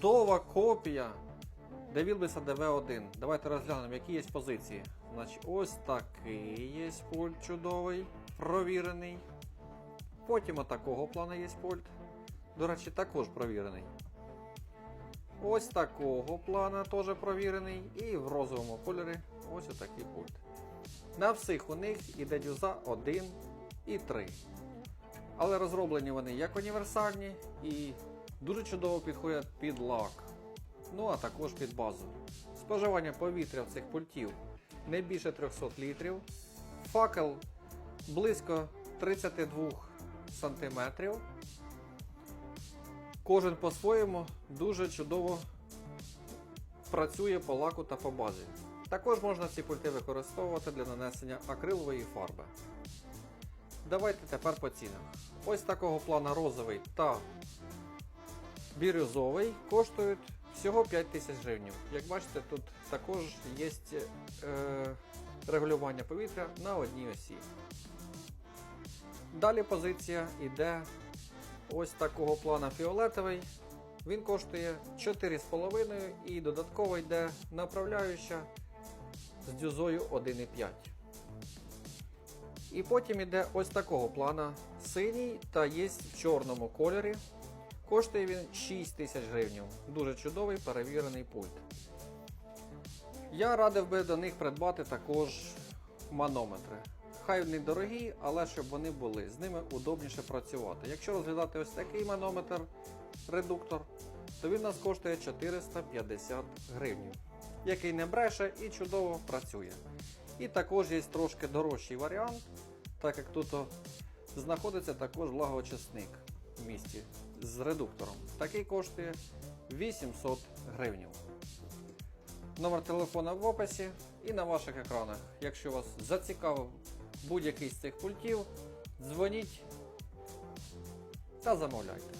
Чудова копія Девілбіса DV1. Давайте розглянемо, які є позиції. Значить, ось такий є пульт чудовий, провірений. Потім отакого плану є пульт. До речі, також провірений. Ось такого плана теж провірений. І в розовому кольорі ось отакий пульт. На всіх у них іде дюза 1 і 3. Але розроблені вони як універсальні і дуже чудово підходять під лак. Ну а також під базу. Споживання повітря в цих пультів не більше 300 літрів. Факел близько 32 см. Кожен по-своєму дуже чудово працює по лаку та по базі. Також можна ці пульти використовувати для нанесення акрилової фарби. Давайте тепер по цінах. Ось такого плана розовий та бірюзовий коштують всього 5 тисяч гривень. Як бачите, тут також є е, регулювання повітря на одній осі. Далі позиція йде ось такого плана фіолетовий. Він коштує 4,5 і додатково йде направляюча з дюзою 1,5. І потім іде ось такого плана синій та є в чорному кольорі. Коштує він 6 тисяч гривень. Дуже чудовий перевірений пульт. Я радив би до них придбати також манометри. Хай вони дорогі, але щоб вони були, з ними удобніше працювати. Якщо розглядати ось такий манометр, редуктор, то він нас коштує 450 гривень, який не бреше і чудово працює. І також є трошки дорожчий варіант, так як тут знаходиться також влагоочисник в місті з редуктором. Такий коштує 800 гривень. Номер телефона в описі і на ваших екранах. Якщо вас зацікавив будь-який з цих пультів, дзвоніть та замовляйте.